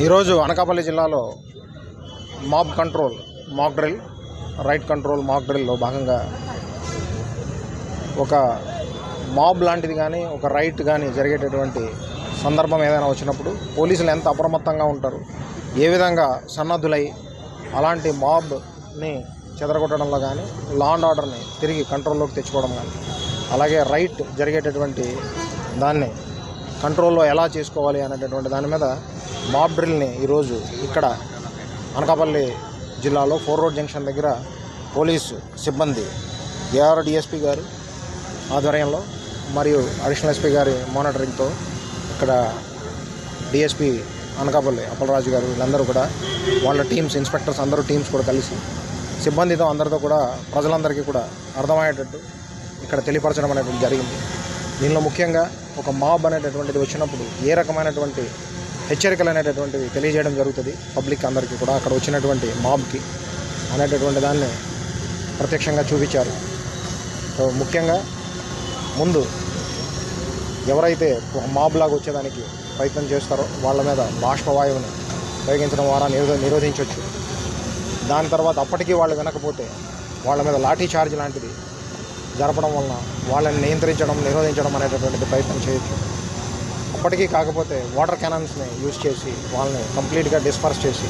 ఈరోజు అనకాపల్లి జిల్లాలో mob control mock drill right control mock డ్రిల్లో భాగంగా ఒక మాబ్ లాంటిది కానీ ఒక రైట్ కానీ జరిగేటటువంటి సందర్భం ఏదైనా వచ్చినప్పుడు పోలీసులు ఎంత అప్రమత్తంగా ఉంటారు ఏ విధంగా సన్నద్ధులై అలాంటి మాబ్ని చెదరగొట్టడంలో కానీ లా అండ్ ఆర్డర్ని తిరిగి కంట్రోల్లోకి తెచ్చుకోవడం కానీ అలాగే రైట్ జరిగేటటువంటి దాన్ని కంట్రోల్లో ఎలా చేసుకోవాలి అనేటటువంటి దాని మీద మాబ్ డ్రిల్ని ఈరోజు ఇక్కడ అనకాపల్లి జిల్లాలో ఫోర్ రోడ్ జంక్షన్ దగ్గర పోలీసు సిబ్బంది ఏఆర్ డిఎస్పి గారు ఆధ్వర్యంలో మరియు అడిషనల్ ఎస్పీ గారి మానిటరింగ్తో ఇక్కడ డిఎస్పి అనకాపల్లి అప్పలరాజు గారు వీళ్ళందరూ కూడా వాళ్ళ టీమ్స్ ఇన్స్పెక్టర్స్ అందరూ టీమ్స్ కూడా కలిసి సిబ్బందితో అందరితో కూడా ప్రజలందరికీ కూడా అర్థమయ్యేటట్టు ఇక్కడ తెలియపరచడం అనేటువంటి జరిగింది. దీనిలో ముఖ్యంగా ఒక మాబ్ అనేటటువంటిది వచ్చినప్పుడు ఏ రకమైనటువంటి హెచ్చరికలు అనేటటువంటివి తెలియజేయడం జరుగుతుంది. పబ్లిక్ అందరికీ కూడా అక్కడ వచ్చినటువంటి మాబ్కి అనేటటువంటి దాన్ని ప్రత్యక్షంగా చూపించారు. సో ముఖ్యంగా ముందు ఎవరైతే మాబ్లాగా మాబ్ లాగా వచ్చేదానికి ప్రయత్నం చేస్తారో వాళ్ళ మీద బాష్పవాయువుని ఉపయోగించడం ద్వారా నిరో నిరోధించవచ్చు దాని తర్వాత అప్పటికీ వాళ్ళు వినకపోతే వాళ్ళ మీద లాఠీ చార్జ్ లాంటిది జరపడం వలన వాళ్ళని నియంత్రించడం నిరోధించడం అనేటటువంటిది ప్రయత్నం చేయొచ్చు. అప్పటికీ కాకపోతే వాటర్ క్యానన్స్ని యూజ్ చేసి వాళ్ళని కంప్లీట్గా డిస్పర్స్ చేసి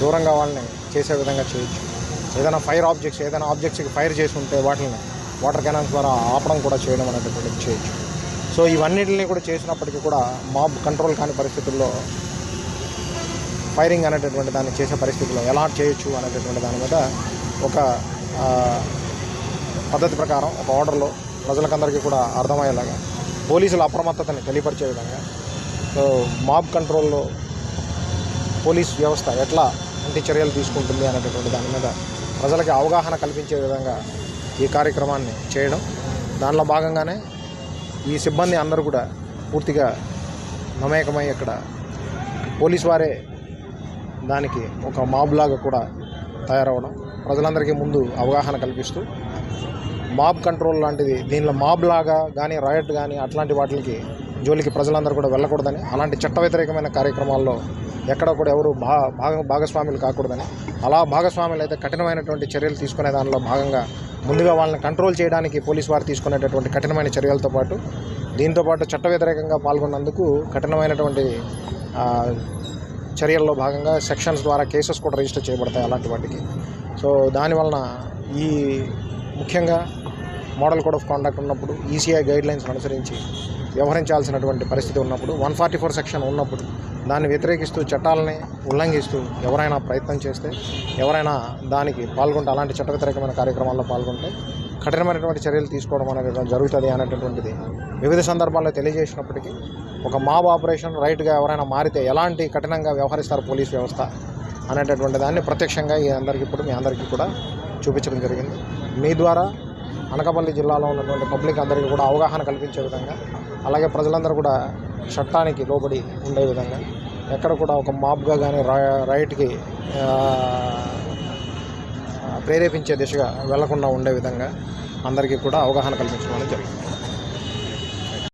దూరంగా వాళ్ళని చేసే విధంగా చేయొచ్చు. ఏదైనా ఫైర్ ఆబ్జెక్ట్స్ ఏదైనా ఆబ్జెక్ట్స్కి ఫైర్ చేసి ఉంటే వాటిని వాటర్ క్యానన్స్ ద్వారా ఆపడం కూడా చేయడం అనేటటువంటి చేయొచ్చు. సో ఇవన్నిటిని కూడా చేసినప్పటికీ కూడా మాబ్ కంట్రోల్ కాని పరిస్థితుల్లో ఫైరింగ్ అనేటటువంటి దాన్ని చేసే పరిస్థితుల్లో ఎలా చేయొచ్చు అనేటటువంటి దాని మీద ఒక పద్ధతి ప్రకారం ఒక ఆర్డర్లో ప్రజలకందరికీ కూడా అర్థమయ్యేలాగా పోలీసుల అప్రమత్తతని తెలియపరిచే విధంగా. మాబ్ కంట్రోల్లో పోలీస్ వ్యవస్థ ఎట్లా ఇంటి చర్యలు తీసుకుంటుంది అనేటటువంటి దాని మీద ప్రజలకి అవగాహన కల్పించే విధంగా ఈ కార్యక్రమాన్ని చేయడం. దానిలో భాగంగానే ఈ సిబ్బంది అందరూ కూడా పూర్తిగా మమేకమై ఇక్కడ పోలీస్ వారే దానికి ఒక మాబ్ లాగా కూడా తయారవడం. ప్రజలందరికీ ముందు అవగాహన కల్పిస్తూ మాబ్ కంట్రోల్ లాంటిది దీనిలో మాబ్ లాగా కానీ రాయట్ కానీ అట్లాంటి వాటికి జోలికి ప్రజలందరూ కూడా వెళ్ళకూడదని అలాంటి చట్ట వ్యతిరేకమైన కార్యక్రమాల్లో ఎక్కడ కూడా ఎవరు భా భాగ భాగస్వాములు కాకూడదని అలా భాగస్వాములు అయితే కఠినమైనటువంటి చర్యలు తీసుకునే దానిలో భాగంగా ముందుగా వాళ్ళని కంట్రోల్ చేయడానికి పోలీసు వారు తీసుకునేటటువంటి కఠినమైన చర్యలతో పాటు దీంతో పాటు చట్ట వ్యతిరేకంగా పాల్గొన్నందుకు కఠినమైనటువంటి చర్యల్లో భాగంగా సెక్షన్స్ ద్వారా కేసెస్ కూడా రిజిస్టర్ చేయబడతాయి అలాంటి వాటికి. సో దానివలన ఈ ముఖ్యంగా మోడల్ కోడ్ ఆఫ్ కాండక్ట్ ఉన్నప్పుడు ఈసీఐ గైడ్ లైన్స్ అనుసరించి వ్యవహరించాల్సినటువంటి పరిస్థితి ఉన్నప్పుడు వన్ ఫార్టీ ఫోర్ సెక్షన్ ఉన్నప్పుడు దాన్ని వ్యతిరేకిస్తూ చట్టాలని ఉల్లంఘిస్తూ ఎవరైనా ప్రయత్నం చేస్తే ఎవరైనా దానికి పాల్గొంటే అలాంటి చట్ట వ్యతిరేకమైన కార్యక్రమాల్లో పాల్గొంటే కఠినమైనటువంటి చర్యలు తీసుకోవడం అనేది జరుగుతుంది అనేటటువంటిది వివిధ సందర్భాల్లో తెలియజేసినప్పటికీ ఒక మాబ్ ఆపరేషన్ రైట్గా ఎవరైనా మారితే ఎలాంటి కఠినంగా వ్యవహరిస్తారు పోలీస్ వ్యవస్థ అనేటటువంటి దాన్ని ప్రత్యక్షంగా ఈ అందరికీ ఇప్పుడు మీ అందరికీ కూడా చూపించడం జరిగింది. మీ ద్వారా అనకాపల్లి జిల్లాలో ఉన్నటువంటి పబ్లిక్ అందరికీ కూడా అవగాహన కల్పించే విధంగా అలాగే ప్రజలందరూ కూడా చట్టానికి లోబడి ఉండే విధంగా ఎక్కడ కూడా ఒక మాబ్గా కానీ రైట్కి ప్రేరేపించే దిశగా వెళ్ళకుండా ఉండే విధంగా అందరికీ కూడా అవగాహన కల్పించడం అనేది జరిగింది